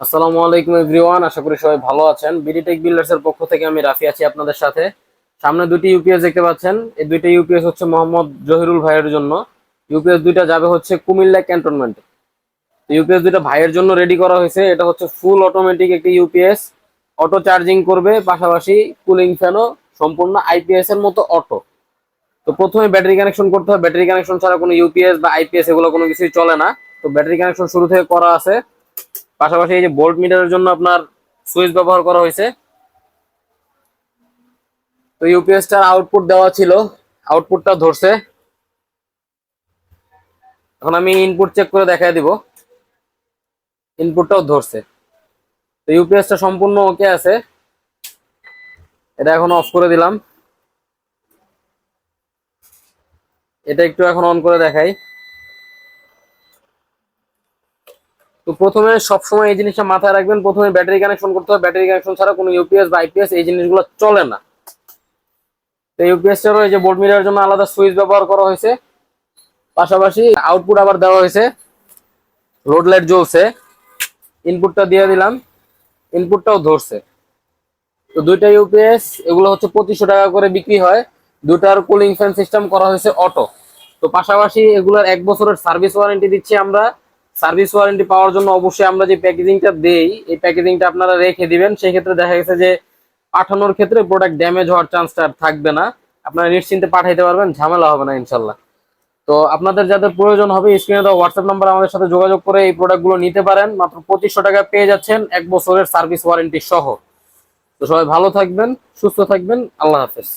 আসসালামু আলাইকুম এভরিওয়ান, আশা করি সবাই ভালো আছেন। বিডিটেক বিল্ডার্স এর পক্ষ থেকে আমি রাফি আছি আপনাদের সাথে। সামনে দুটি ইউপিএস দেখতে পাচ্ছেন। এই দুইটা ইউপিএস হচ্ছে মোহাম্মদ জহিরুল ভাইয়ের জন্য। ইউপিএস দুইটা যাবে হচ্ছে কুমিল্লা ক্যান্টনমেন্টে। ইউপিএস দুইটা ভাইয়ের জন্য রেডি করা হয়েছে। এটা হচ্ছে ফুল অটোমেটিক একটি ইউপিএস অটো চার্জিং করবে, পাশাপাশি কুলিং ফ্যানও সম্পূর্ণ আইপিএস এর মতো অটো তো প্রথমে ব্যাটারি কানেকশন করতে হবে। ব্যাটারি কানেকশন ছাড়া কোনো ইউপিএস বা আইপিএস এগুলো কোনো কিছুই চলে না। তো ব্যাটারি কানেকশন শুরু থেকে করা আছে। পাশাপাশি এই যে বোল্ট মিটারের জন্য আপনার সুইচ ব্যবহার করা হয়েছে। তো ইউপিএসটার আউটপুট দেওয়া ছিল, আউটপুটটা ধরছে। এখন আমি ইনপুট চেক করে দেখাই দিব। ইনপুটটাও ধরছে। তো ইউপিএসটা সম্পূর্ণ ওকে আছে। এটা এখন অফ করে দিলাম। এটা একটু এখন অন করে দেখাই। তো প্রথমে সবসময় এই জিনিসটা মাথায় রাখবেন, প্রথমে ব্যাটারি কানেকশন করতে হবে। ব্যাটারি কানেকশন ছাড়া কোনো ইউপিএস বা আইপিএস এই জিনিসগুলো চলে না। তো ইউপিএস ইউপিএসটারও এই যে বোর্ড মিটারের জন্য আলাদা সুইচ ব্যবহার করা হয়েছে। পাশাপাশি আউটপুট আবার দেওয়া হয়েছে। রোড লাইট জ্বলছে। ইনপুটটা দিয়ে দিলাম। ইনপুটটাও ধরছে। তো দুইটা ইউপিএস এগুলো হচ্ছে পঁচিশশো টাকা করে বিক্রি হয়। দুটার কুলিং ফ্যান সিস্টেম করা হয়েছে অটো তো পাশাপাশি এগুলোর এক বছরের সার্ভিস ওয়ারেন্টি দিচ্ছি আমরা। সার্ভিস ওয়ারেন্টি পাওয়ার জন্য অবশ্যই আমরা যে প্যাকেজিংটা দেই, এই প্যাকেজিংটা আপনারা রেখে দিবেন। সেই ক্ষেত্রে দেখা গেছে যে পাঠানোর ক্ষেত্রে প্রোডাক্ট ড্যামেজ হওয়ার চান্সটা থাকবে না। আপনারা নিশ্চিন্তে পাঠাইতে পারবেন, ঝামেলা হবে না ইনশাল্লাহ তো আপনাদের যাদের প্রয়োজন হবে স্ক্রিনে দেওয়া হোয়াটসঅ্যাপ নাম্বার আমাদের সাথে যোগাযোগ করে এই প্রোডাক্টগুলো নিতে পারেন। মাত্র পঁচিশশো টাকা পেয়ে যাচ্ছেন এক বছরের সার্ভিস ওয়ারেন্টি সহ। তো সবাই ভালো থাকবেন, সুস্থ থাকবেন। আল্লাহ হাফেজ।